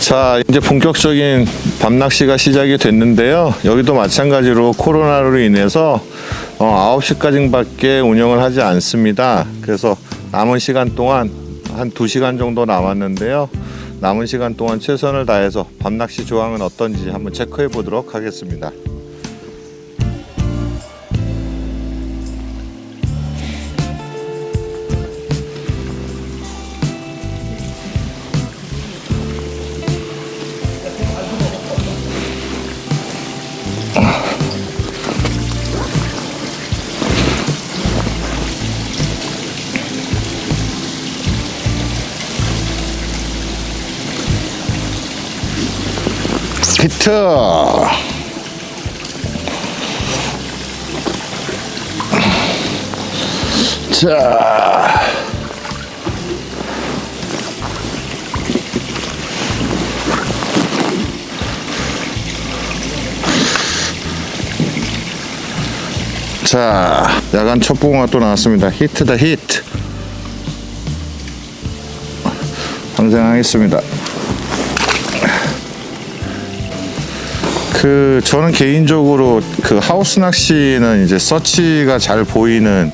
자, 이제 본격적인 밤낚시가 시작이 됐는데요. 여기도 마찬가지로 코로나로 인해서 어, 9시까지 밖에 운영을 하지 않습니다. 그래서 남은 시간 동안 한 2시간 정도 남았는데요. 남은 시간 동안 최선을 다해서 밤낚시 조항은 어떤지 한번 체크해 보도록 하겠습니다. 히트! 자. 자, 야간 첫 붕어가 또 나왔습니다. 히트다 히트. 방생하겠습니다. 그 저는 개인적으로 그 하우스 낚시는 이제 서치가 잘 보이는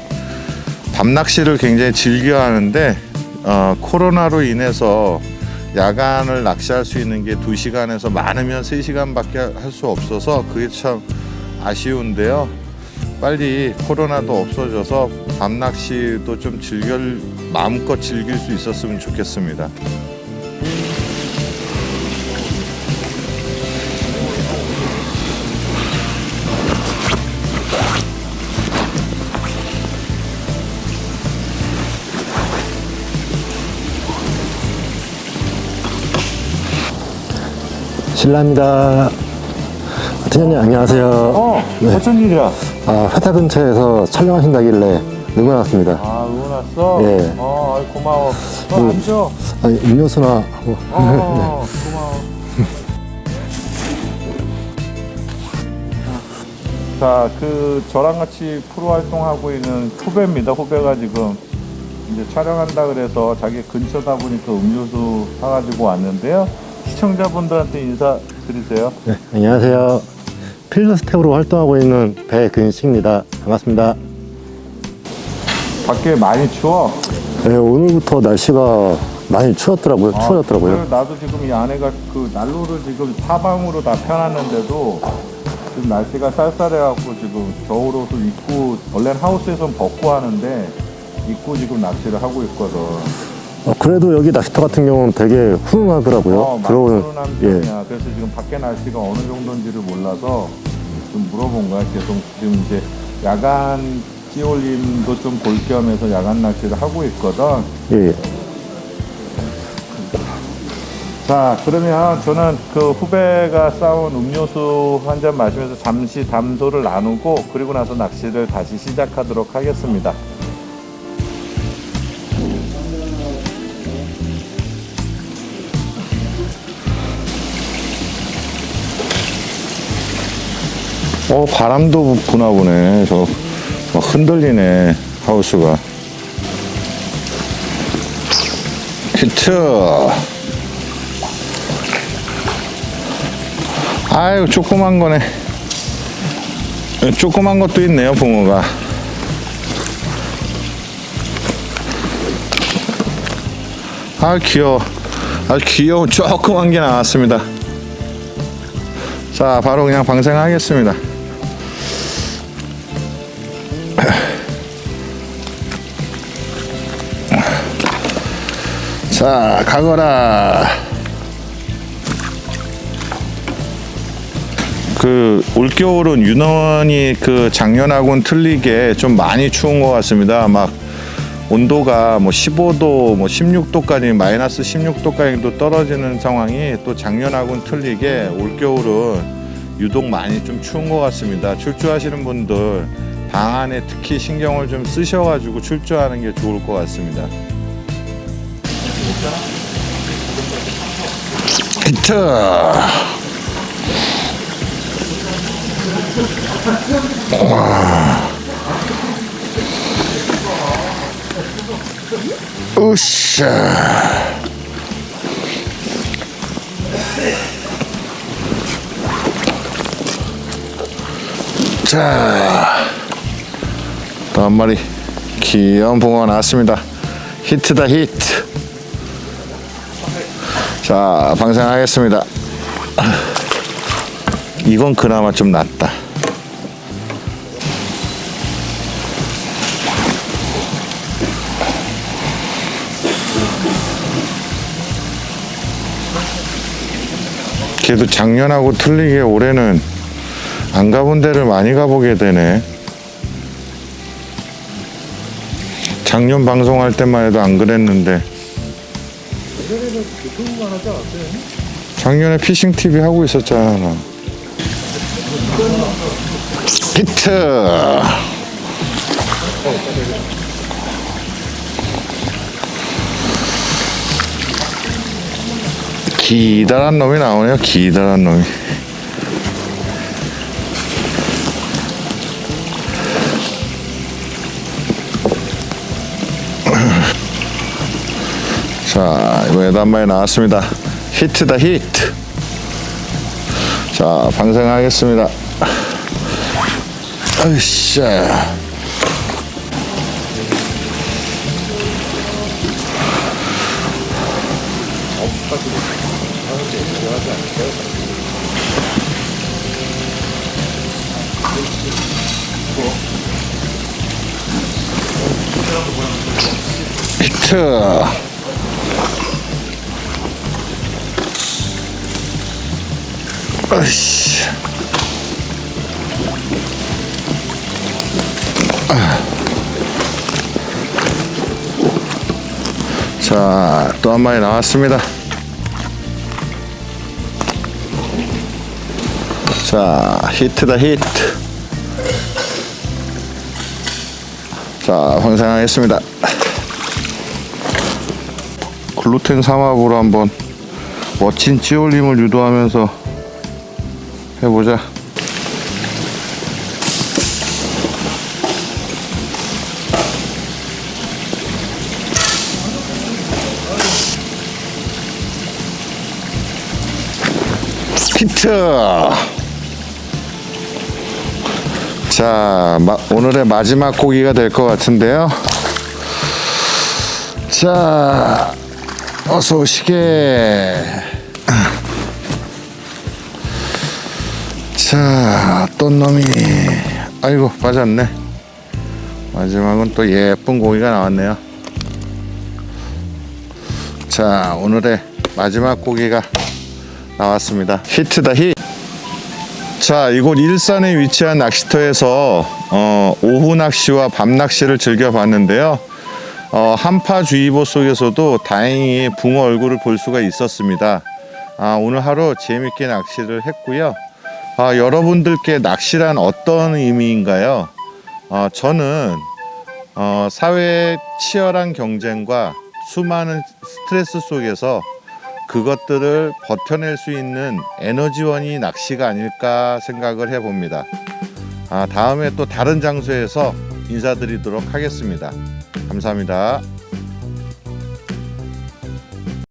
밤 낚시를 굉장히 즐겨 하는데 어, 코로나로 인해서 야간을 낚시할 수 있는 게 2시간에서 많으면 3시간밖에 할 수 없어서 그게 참 아쉬운데요. 빨리 코로나도 없어져서 밤 낚시도 좀 즐겨 마음껏 즐길 수 있었으면 좋겠습니다. 신라입니다. 팀장님 안녕하세요. 어, 네. 어쩐 일이야? 아, 회사 근처에서 촬영하신다길래 응원 왔습니다. 아, 응원 왔어? 예. 어, 아이, 고마워. 너 음. 앉아. 아니, 음료수나 뭐, 어, 고마워. 자, 그 저랑 같이 프로 활동하고 있는 후배입니다. 후배가 지금 이제 촬영한다 그래서 자기 근처다 보니까 음료수 사가지고 왔는데요. 시청자분들한테 인사 드리세요. 네, 안녕하세요. 필드 스텝으로 활동하고 있는 배근식입니다. 반갑습니다. 밖에 많이 추워. 네, 오늘부터 날씨가 많이 추웠더라고요. 추워졌더라고요. 아, 그래, 나도 지금 이 안에가 그 난로를 지금 사방으로 다 펴놨는데도 지금 날씨가 쌀쌀해갖고 지금 겨울 옷을 입고 원래는 하우스에선 벗고 하는데 입고 지금 낚시를 하고 있거든. 어, 그래도 여기 낚시터 같은 경우는 되게 훈훈하더라고요. 어, 들어오는 예. 편이야. 그래서 지금 밖에 날씨가 어느 정도인지를 몰라서 좀 물어본 거야. 계속 지금 이제 야간 찌올림도 좀 볼 겸해서 야간 낚시를 하고 있거든. 예. 자, 그러면 저는 그 후배가 싸온 음료수 한 잔 마시면서 잠시 담소를 나누고 그리고 나서 낚시를 다시 시작하도록 하겠습니다. 어, 바람도 부나 보네. 저, 막 흔들리네, 하우스가. 히트! 아유 조그만 거네 조그만 것도 있네요 붕어가 아 귀여워 아주 귀여운 조그만 게 나왔습니다 자 바로 그냥 방생하겠습니다 자 가거라 그 올겨울은 유난히 그 작년하고는 틀리게 좀 많이 추운 것 같습니다. 막 온도가 뭐 15도, 뭐 16도까지 마이너스 16도까지도 떨어지는 상황이 또 작년하고는 틀리게 올겨울은 유독 많이 좀 추운 것 같습니다. 출조하시는 분들 방 안에 특히 신경을 좀 쓰셔가지고 출조하는 게 좋을 것 같습니다. 히트! 으쌰 자, 또 한 마리 귀여운 붕어가 나왔습니다. 히트다 히트. 자, 방생하겠습니다. 이건 그나마 좀 낫다. 그래도 작년하고 틀리게 올해는 안 가본 데를 많이 가보게 되네. 작년 방송할 때만 해도 안 그랬는데. 작년에 피싱 TV 하고 있었잖아. 나. 히트. 기다란 놈이 나오네요. 기다란 놈이. 자, 이번에도 한 마리 나왔습니다. 히트다 히트. 자, 방생하겠습니다. 으쌰. 히트. 으쌰. 자, 또 한 마리 나왔습니다. 자, 히트다 히트. 자, 방생하겠습니다. 글루텐 삼합으로 한번 멋진 찌올림을 유도하면서 해보자. 히트! 자, 마- 오늘의 마지막 고기가 될 것 같은데요. 자, 어서 오시게. 자, 어떤 놈이. 아이고, 맞았네. 마지막은 또 예쁜 고기가 나왔네요. 자, 오늘의 마지막 고기가 나왔습니다. 히트다 히. 자, 이곳 일산에 위치한 낚시터에서 어, 오후 낚시와 밤 낚시를 즐겨봤는데요. 어, 한파주의보 속에서도 다행히 붕어 얼굴을 볼 수가 있었습니다. 아, 오늘 하루 재밌게 낚시를 했고요. 아, 여러분들께 낚시란 어떤 의미인가요? 어, 저는 어, 사회의 치열한 경쟁과 수많은 스트레스 속에서 그것들을 버텨낼 수 있는 에너지원이 낚시가 아닐까 생각을 해봅니다. 아, 다음에 또 다른 장소에서 인사드리도록 하겠습니다. 감사합니다.